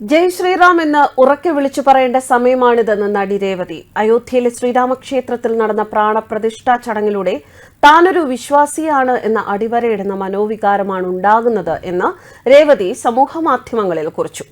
ജയ് ശ്രീറാം എന്ന് ഉറക്കെ വിളിച്ചു പറയേണ്ട സമയമാണിതെന്ന് നടി രേവതി. അയോധ്യയിലെ ശ്രീരാമക്ഷേത്രത്തിൽ നടന്ന പ്രാണപ്രതിഷ്ഠാ ചടങ്ങിലൂടെ താനൊരു വിശ്വാസിയാണ് എന്ന അടിവരയിടുന്ന മനോവികാരമാണ് ഉണ്ടാകുന്നത് എന്ന് രേവതി സമൂഹമാധ്യമങ്ങളിൽ കുറിച്ചു.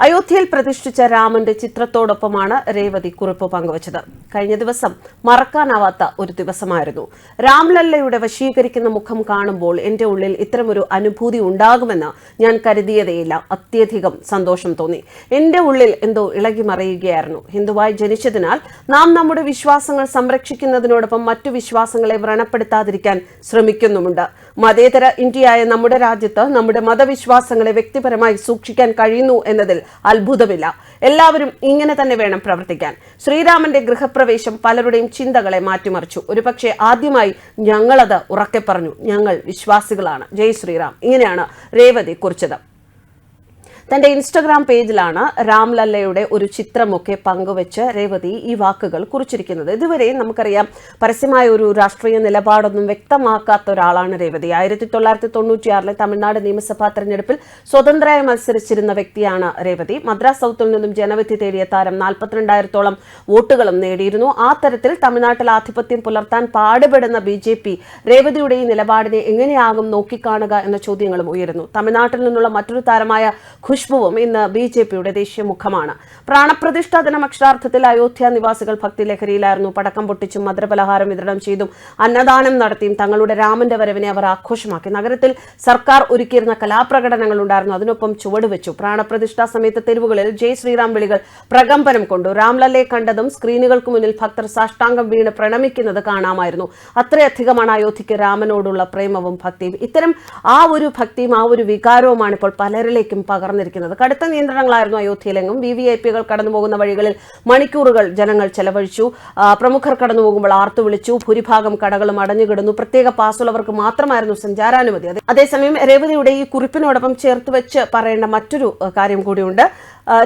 അയോധ്യയിൽ പ്രതിഷ്ഠിച്ച രാമന്റെ ചിത്രത്തോടൊപ്പമാണ് രേവതി കുറിപ്പ് പങ്കുവച്ചത്. കഴിഞ്ഞ ദിവസം മറക്കാനാവാത്ത ഒരു ദിവസമായിരുന്നു. രാംലല്ലയുടെ വശീകരിക്കുന്ന മുഖം കാണുമ്പോൾ എന്റെ ഉള്ളിൽ ഇത്തരമൊരു അനുഭൂതി ഉണ്ടാകുമെന്ന് ഞാൻ കരുതിയതേയില്ല. അത്യധികം സന്തോഷം തോന്നി. എന്റെ ഉള്ളിൽ എന്തോ ഇളകി മറിയുകയായിരുന്നു ഹിന്ദുവായി ജനിച്ചതിനാൽ നാം നമ്മുടെ വിശ്വാസങ്ങൾ സംരക്ഷിക്കുന്നതിനോടൊപ്പം മറ്റു വിശ്വാസങ്ങളെ വ്രണപ്പെടുത്താതിരിക്കാൻ ശ്രമിക്കുന്നുമുണ്ട്. മതേതര ഇന്ത്യയായ നമ്മുടെ രാജ്യത്ത് നമ്മുടെ മതവിശ്വാസങ്ങളെ വ്യക്തിപരമായി സൂക്ഷിക്കാൻ കഴിയുന്നു എന്നതിൽ അത്ഭുതമില്ല. എല്ലാവരും ഇങ്ങനെ തന്നെ വേണം പ്രവർത്തിക്കാൻ. ശ്രീരാമന്റെ ഗൃഹപ്രവേശം പലരുടെയും ചിന്തകളെ മാറ്റിമറിച്ചു. ഒരുപക്ഷെ ആദ്യമായി ഞങ്ങളത് ഉറക്കെ പറഞ്ഞു. ഞങ്ങൾ വിശ്വാസികളാണ്. ജയ് ശ്രീറാം. ഇങ്ങനെയാണ് രേവതി കുറിച്ചത് തന്റെ ഇൻസ്റ്റഗ്രാം പേജിലാണ് രാംലല്ലയുടെ ഒരു ചിത്രമൊക്കെ പങ്കുവച്ച് രേവതി ഈ വാക്കുകൾ കുറിച്ചിരിക്കുന്നത്. ഇതുവരെ നമുക്കറിയാം പരസ്യമായ ഒരു രാഷ്ട്രീയ നിലപാടൊന്നും വ്യക്തമാക്കാത്ത ഒരാളാണ് രേവതി. ആയിരത്തി തൊള്ളായിരത്തി തൊണ്ണൂറ്റിയാറിലെ തമിഴ്നാട് നിയമസഭാ തെരഞ്ഞെടുപ്പിൽ സ്വതന്ത്രമായി മത്സരിച്ചിരുന്ന വ്യക്തിയാണ് രേവതി. മദ്രാസ് സൗത്തിൽ നിന്നും ജനവിധി തേടിയ താരം നാൽപ്പത്തിരണ്ടായിരത്തോളം വോട്ടുകളും നേടിയിരുന്നു. ആ തരത്തിൽ തമിഴ്നാട്ടിൽ ആധിപത്യം പുലർത്താൻ പാടുപെടുന്ന ബി ജെ പി രേവതിയുടെ ഈ നിലപാടിനെ എങ്ങനെയാകും നോക്കിക്കാണുക എന്ന ചോദ്യങ്ങളും ഉയരുന്നു. തമിഴ്നാട്ടിൽ നിന്നുള്ള മറ്റൊരു താരമായ ഖുഷ്ബുവും ഇന്ന് ബി ജെ പിയുടെ ദേശീയ മുഖമാണ് പ്രാണപ്രതിഷ്ഠാ ദിനം അക്ഷരാർത്ഥത്തിൽ അയോധ്യ നിവാസികൾ ഭക്തി ലഹരിയിലായിരുന്നു. പടക്കം പൊട്ടിച്ചും മധുരപലഹാരം വിതരണം ചെയ്തും അന്നദാനം നടത്തിയും തങ്ങളുടെ രാമന്റെ വരവിനെ അവർ ആഘോഷമാക്കി. നഗരത്തിൽ സർക്കാർ ഒരുക്കിയിരുന്ന കലാപ്രകടനങ്ങൾ ഉണ്ടായിരുന്നു. അതിനൊപ്പം ചുവടുവെച്ചു. പ്രാണപ്രതിഷ്ഠാ സമയത്ത് തെരുവുകളിൽ ജയ് ശ്രീറാം വിളികൾ പ്രകമ്പനം കൊണ്ടു രാംലല്ലയെ കണ്ടതും സ്ക്രീനുകൾക്ക് മുന്നിൽ ഭക്തർ സാഷ്ടാംഗം വീണ് പ്രണമിക്കുന്നത് കാണാമായിരുന്നു. അത്രയധികമാണ് അയോധ്യയ്ക്ക് രാമനോടുള്ള പ്രേമവും ഭക്തിയും. ഇത്തരം ആ ഒരു ഭക്തിയും ആ ഒരു വികാരവുമാണ് ഇപ്പോൾ പലരിലേക്കും പകർന്നിരിക്കുന്നത്. കടുത്ത നിയന്ത്രണങ്ങളായിരുന്നു അയോധ്യയിലെങ്ങും. വി വി ഐ പികൾ കടന്നുപോകുന്ന വഴികളിൽ മണിക്കൂറുകൾ ജനങ്ങൾ ചെലവഴിച്ചു. പ്രമുഖർ കടന്നു പോകുമ്പോൾ ആർത്തു വിളിച്ചു. ഭൂരിഭാഗം കടകളും അടഞ്ഞുകിടന്നു. പ്രത്യേക പാസ്സുള്ളവർക്ക് മാത്രമായിരുന്നു സഞ്ചാരാനുമതി. അതേസമയം രേവതിയുടെ ഈ കുറിപ്പിനോടൊപ്പം ചേർത്ത് വെച്ച് പറയേണ്ട മറ്റൊരു കാര്യം കൂടിയുണ്ട്.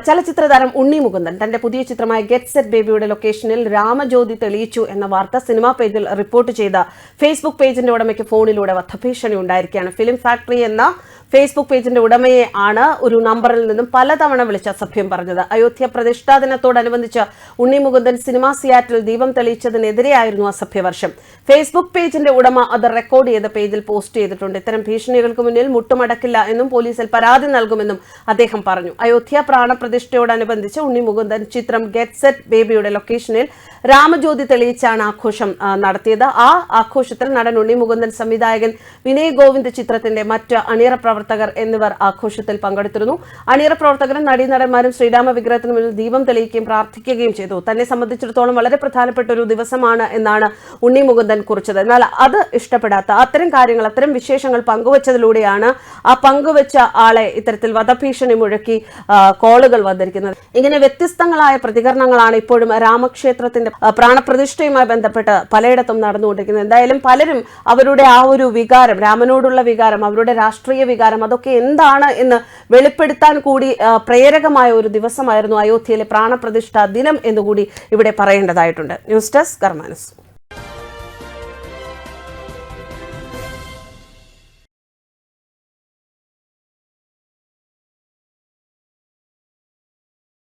ചലച്ചിത്ര താരം ഉണ്ണി മുകുന്ദൻ തന്റെ പുതിയ ചിത്രമായ ഗെറ്റ് സെറ്റ് ബേബിയുടെ ലൊക്കേഷനിൽ രാമജ്യോതി തെളിയിച്ചു എന്ന വാർത്ത സിനിമാ പേജിൽ റിപ്പോർട്ട് ചെയ്ത ഫേസ്ബുക്ക് പേജിന്റെ ഉടമയ്ക്ക് ഫോണിലൂടെ വധഭീഷണി ഉണ്ടായിരിക്കുകയാണ്. ഫിലിം ഫാക്ടറി എന്ന ഫേസ്ബുക്ക് പേജിന്റെ ഉടമയെ ആണ് ഒരു നമ്പറിൽ നിന്നും പലതവണ വിളിച്ച അസഭ്യം പറഞ്ഞത്. അയോധ്യ പ്രതിഷ്ഠാ ദിനത്തോടനുബന്ധിച്ച് ഉണ്ണി മുകുന്ദൻ സിനിമാ സിയാറ്റിൽ ദീപം തെളിയിച്ചതിനെതിരെയായിരുന്നു അസഭ്യവർഷം ഫേസ്ബുക്ക് പേജിന്റെ ഉടമ അത് റെക്കോർഡ് ചെയ്ത പേജിൽ പോസ്റ്റ് ചെയ്തിട്ടുണ്ട്. ഇത്തരം ഭീഷണികൾക്ക് മുന്നിൽ മുട്ടുമടക്കില്ല എന്നും പോലീസിൽ പരാതി നൽകുമെന്നും അദ്ദേഹം പറഞ്ഞു. അയോധ്യ പ്രാണപ്രതിഷ്ഠയോടനുബന്ധിച്ച് ഉണ്ണി മുകുന്ദൻ ചിത്രം ഗെറ്റ് സെറ്റ് ബേബിയുടെ ലൊക്കേഷനിൽ രാമജ്യോതി തെളിയിച്ചാണ് ആഘോഷം നടത്തിയത്. ആ ആഘോഷത്തിൽ നടൻ ഉണ്ണി മുകുന്ദൻ സംവിധായകൻ വിനയ് ഗോവിന്ദ് ചിത്രത്തിന്റെ മറ്റ് അണിയറ പ്രവർത്തകർ എന്നിവർ ആഘോഷത്തിൽ പങ്കെടുത്തിരുന്നു. അണിയറ പ്രവർത്തകരും നടീനടന്മാരും ശ്രീരാമ വിഗ്രഹത്തിന് മുന്നിൽ ദീപം തെളിയിക്കുകയും പ്രാർത്ഥിക്കുകയും ചെയ്തു. തന്നെ സംബന്ധിച്ചിടത്തോളം വളരെ പ്രധാനപ്പെട്ട ഒരു ദിവസമാണ് എന്നാണ് ഉണ്ണി മുകുന്ദൻ കുറിച്ചത്. എന്നാൽ അത് ഇഷ്ടപ്പെടാത്ത അത്തരം കാര്യങ്ങൾ അത്തരം വിശേഷങ്ങൾ പങ്കുവച്ചതിലൂടെയാണ് ആ പങ്കുവച്ച ആളെ ഇത്തരത്തിൽ വധഭീഷണി മുഴക്കി കോളുകൾ വന്നിരിക്കുന്നത്. ഇങ്ങനെ വ്യത്യസ്തങ്ങളായ പ്രതികരണങ്ങളാണ് ഇപ്പോഴും രാമക്ഷേത്രത്തിന്റെ പ്രാണപ്രതിഷ്ഠയുമായി ബന്ധപ്പെട്ട് പലയിടത്തും നടന്നുകൊണ്ടിരിക്കുന്നത് എന്തായാലും പലരും അവരുടെ ആ ഒരു വികാരം രാമനോടുള്ള വികാരം അവരുടെ രാഷ്ട്രീയ വികാരം അതൊക്കെ എന്താണ് എന്ന് വെളിപ്പെടുത്താൻ കൂടി പ്രേരകമായ ഒരു ദിവസമായിരുന്നു അയോധ്യയിലെ പ്രാണപ്രതിഷ്ഠാ ദിനം എന്നുകൂടി ഇവിടെ പറയേണ്ടതായിട്ടുണ്ട്. News desk കർമാനസ്.